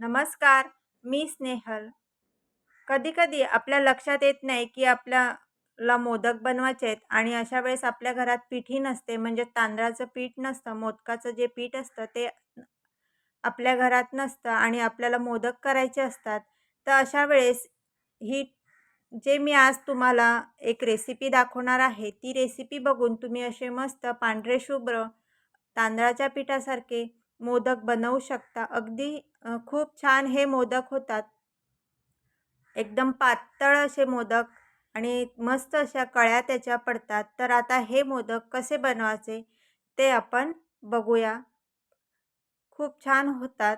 नमस्कार मी स्नेहल. कधीकधी आपल्या लक्षात येत नाही की आपल्याला मोदक बनवायचे आहेत आणि अशा वेळेस आपल्या घरात पीठही नसते म्हणजे तांदळाचं पीठ नसतं मोदकाचं जे पीठ असतं ते आपल्या घरात नसतं आणि आपल्याला मोदक करायचे असतात. तर अशा वेळेस ही जे मी आज तुम्हाला एक रेसिपी दाखवणार आहे ती रेसिपी बघून तुम्ही असे मस्त पांढरे शुभ्र तांदळाच्या पिठासारखे मोदक बनवू शकता. अगदी खूप छान हे मोदक होतात. एकदम पातळ असे मोदक आणि मस्त अशा कळ्या त्याच्या पडतात. तर आता हे मोदक कसे बनवायचे ते आपण बघूया. खूप छान होतात.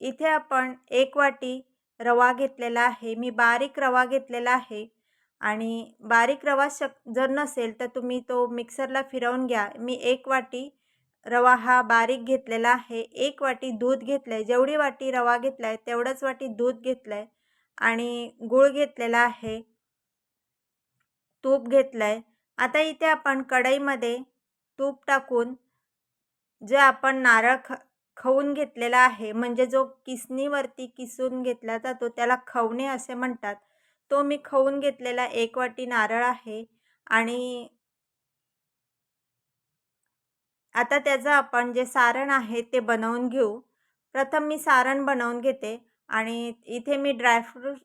इथे आपण एक वाटी रवा घेतलेला आहे. मी बारीक रवा घेतलेला आहे आणि बारीक रवा शक जर नसेल तर तुम्ही तो मिक्सरला फिरवून घ्या. मी एक वाटी रवा हा बारीक घेतलेला आहे. एक वाटी दूध घेतलं आहे जेवढी वाटी रवा घेतला आहे तेवढंच वाटी दूध घेतलं आहे आणि गूळ घेतलेला आहे. तूप घेतलं आहे आता इथे आपण कढईमध्ये तूप टाकून जे आपण नारळ ख खवून घेतलेला आहे म्हणजे जो किसणीवरती किसून घेतला जातो त्याला खवणे असे म्हणतात. तो मी खवून घेतलेला एक वाटी नारळ आहे आणि आता त्याचं आपण जे सारण आहे ते बनवून घेऊ. प्रथम मी सारण बनवून घेते आणि इथे मी ड्रायफ्रूट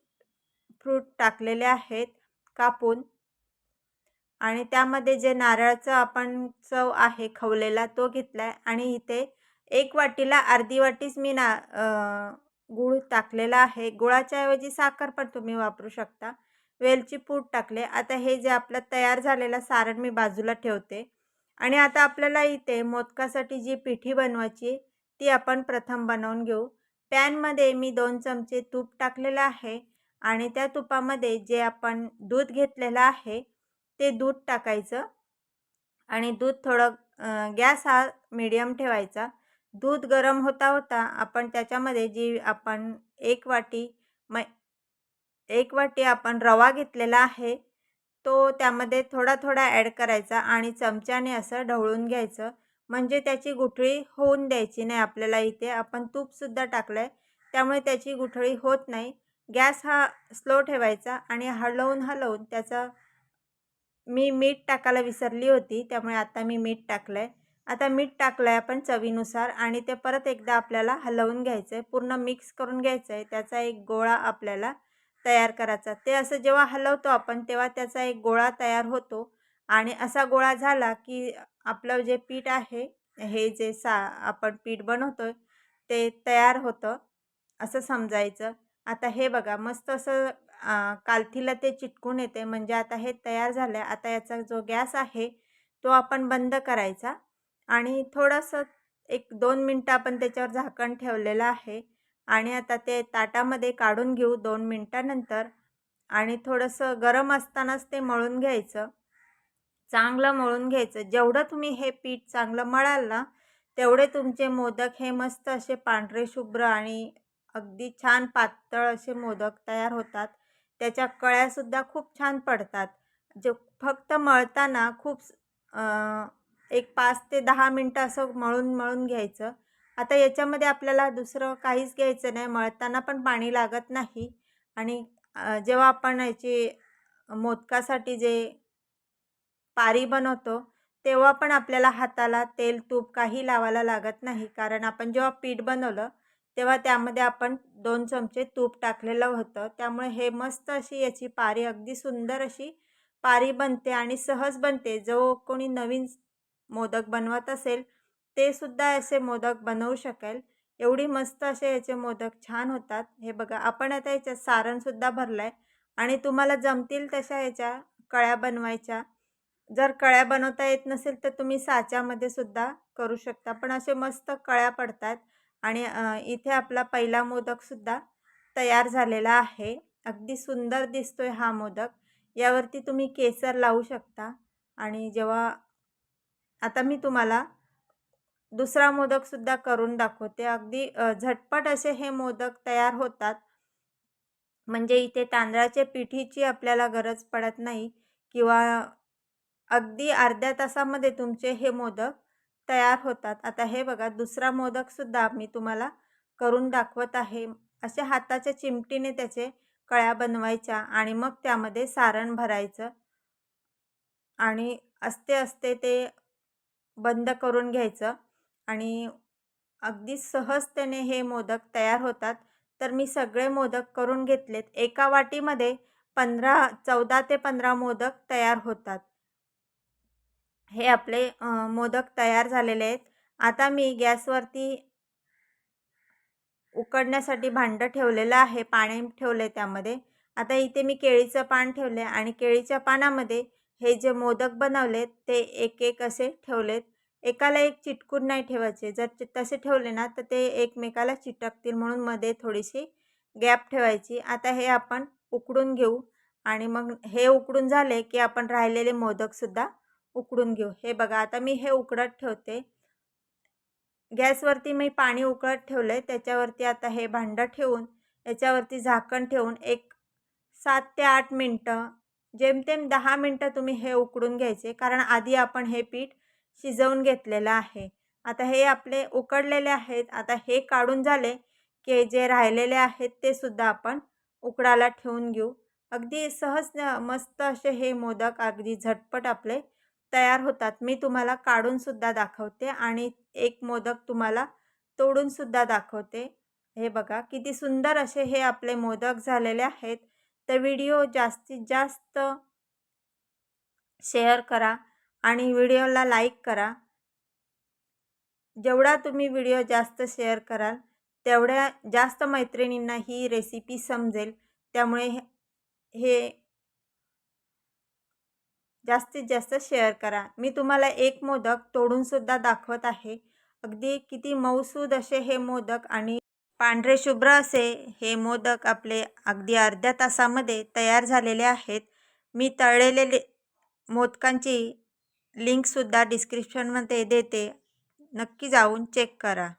फ्रूट टाकलेले आहेत कापून. आणि त्यामध्ये जे नारळाचं आपण चव आहे खवलेला तो घेतला आहे आणि इथे एक वाटीला अर्धी वाटीच मी ना गूळ टाकलेला आहे. गुळाच्या ऐवजी साखर पण तुम्ही वापरू शकता. वेलची पूड टाकले. आता हे जे आपलं तयार झालेलं सारण मी बाजूला ठेवते. आणि आता आपल्याला इथे मोदकासाठी जी पिठी बनवायची ती आपण प्रथम बनवून घेऊ. पॅनमध्ये मी दोन चमचे तूप टाकलेलं आहे आणि त्या तुपामध्ये जे आपण दूध घेतलेलं आहे ते दूध टाकायचं आणि दूध थोडं गॅस हा मीडियम ठेवायचा. दूध गरम होता होता आपण त्याच्यामध्ये जी आपण एक वाटी मै एक वाटी आपण रवा घेतलेला आहे तो त्यामध्ये थोडा थोडा ॲड करायचा आणि चमच्याने असं ढवळून घ्यायचं. म्हणजे त्याची गुठळी होऊन द्यायची नाही आपल्याला इथे. आपण तूपसुद्धा टाकलं आहे त्यामुळे त्याची गुठळी होत नाही. गॅस हा स्लो ठेवायचा आणि हलवून हलवून त्याचा मी मीठ टाकायला विसरली होती त्यामुळे आता मी मीठ टाकलं आहे आता मीठ टाकलं आहे आपण चवीनुसार आणि ते परत एकदा आपल्याला हलवून घ्यायचं आहे पूर्ण मिक्स करून घ्यायचं आहे त्याचा एक गोळा आपल्याला तयार करायचा. ते असं जेव्हा हलवतो आपण तेव्हा त्याचा एक गोळा तयार होतो. आणि असा गोळा झाला की आपलं जे पीठ आहे हे जे सा आपण पीठ बनवतो ते तयार होतं असं समजायचं. आता हे बघा मस्त असं कालथीला ते चिटकून येते. म्हणजे आता हे तयार झालं आहे. आता याचा जो गॅस आहे तो आपण बंद करायचा. आणि थोडंसं एक दोन मिनटं आपण त्याच्यावर झाकण ठेवलेलं आहे. आणि आता ते ताटामध्ये काढून घेऊ दोन मिनटानंतर आणि थोडंसं गरम असतानाच ते मळून घ्यायचं. चांगलं मळून घ्यायचं. जेवढं तुम्ही हे पीठ चांगलं मळाल ना तेवढे तुमचे मोदक हे मस्त असे पांढरे शुभ्र आणि अगदी छान पातळ असे मोदक तयार होतात. त्याच्या कळ्यासुद्धा खूप छान पडतात. जे फक्त मळताना खूप एक पाच ते दहा मिनटं असं मळून मळून घ्यायचं. आता याच्यामध्ये आपल्याला दुसरं काहीच घ्यायचं नाही. मळताना पण पाणी लागत नाही. आणि जेव्हा आपण याची मोदकासाठी जे पारी बनवतो तेव्हा पण आपल्याला हाताला तेल तूप काही लावायला लागत नाही. कारण आपण जेव्हा पीठ बनवलं तेव्हा त्यामध्ये आपण दोन चमचे तूप टाकलेलं होतं. त्यामुळे हे मस्त अशी याची पारी अगदी सुंदर अशी पारी बनते आणि सहज बनते. जो कोणी नवीन मोदक बनवत असेल ते सुद्धा असे मोदक बनवू शकेल. एवढी मस्त असे याचे मोदक छान होतात. हे बघा आपण आता याच्यात सारणसुद्धा भरलं आहे आणि तुम्हाला जमतील तशा याच्या कळ्या बनवायच्या. जर कळ्या बनवता येत नसेल तर तुम्ही साच्यामध्ये सुद्धा करू शकता. पण असे मस्त कळ्या पडतात आणि इथे आपला पहिला मोदकसुद्धा तयार झालेला आहे. अगदी सुंदर दिसतोय हा मोदक. यावरती तुम्ही केसर लावू शकता. आणि जेव्हा आता मी तुम्हाला दुसरा मोदकसुद्धा करून दाखवते. अगदी झटपट असे हे मोदक तयार होतात. म्हणजे इथे तांदळाच्या पिठीची आपल्याला गरज पडत नाही किंवा अगदी अर्ध्या तासामध्ये तुमचे हे मोदक तयार होतात. आता हे बघा दुसरा मोदकसुद्धा मी तुम्हाला करून दाखवत आहे. असे हाताच्या चिमटीने त्याचे कळ्या बनवायच्या आणि मग त्यामध्ये सारण भरायचं आणि असते असते ते बंद करून घ्यायचं. आणि अगदी सहजतेने हे मोदक तयार होतात. तर मी सगळे मोदक करून घेतलेत. एका वाटीमध्ये पंधरा चौदा ते पंधरा मोदक तयार होतात. हे आपले मोदक तयार झालेले आहेत. आता मी गॅसवरती उकडण्यासाठी भांडं ठेवलेलं आहे. पाणी ठेवले त्यामध्ये. आता इथे मी केळीचं पान ठेवले आणि केळीच्या पानामध्ये हे जे मोदक बनवलेत ते एक एक असे ठेवलेत. एकाला एक चिटकून नाही ठेवायचे. जर तसे ठेवले ना तर ते एकमेकाला चिटकतील म्हणून मध्ये थोडीशी गॅप ठेवायची. आता हे आपण उकडून घेऊ आणि मग हे उकडून झाले की आपण राहिलेले मोदकसुद्धा उकडून घेऊ. हे बघा आता मी हे उकडत ठेवते. गॅसवरती मी पाणी उकळत ठेवलं आहे त्याच्यावरती आता हे भांडं ठेवून याच्यावरती झाकण ठेवून एक सात ते आठ मिनटं जेमतेम दहा मिनटं तुम्ही हे उकडून घ्यायचे. कारण आधी आपण हे पीठ शिजवून घेतलेलं आहे. आता हे आपले उकडलेले आहेत. आता हे काढून झाले की जे राहिलेले आहेत ते सुद्धा आपण उकडायला ठेवून घेऊ. अगदी सहज मस्त असे हे मोदक अगदी झटपट आपले तयार होतात. मी तुम्हाला काढूनसुद्धा दाखवते आणि एक मोदक तुम्हाला तोडूनसुद्धा दाखवते. हे बघा किती सुंदर असे हे आपले मोदक झालेले आहेत. तर व्हिडिओ जास्तीत जास्त शेअर करा. आणि व्हिडिओला लाईक करा. जेवढा तुम्ही व्हिडिओ जास्त शेअर कराल तेवढ्या जास्त मैत्रिणींना ही रेसिपी समजेल. त्यामुळे हे जास्तीत जास्त शेअर करा. मी तुम्हाला एक मोदक तोडूनसुद्धा दाखवत आहे. अगदी किती मऊसूद असे हे मोदक आणि पांढरे शुभ्र असे हे मोदक आपले अगदी अर्ध्या तासामध्ये तयार झालेले आहेत. मी तळलेले मोदकांची लिंकसुद्धा डिस्क्रिप्शनमध्ये देते. नक्की जाऊन चेक करा.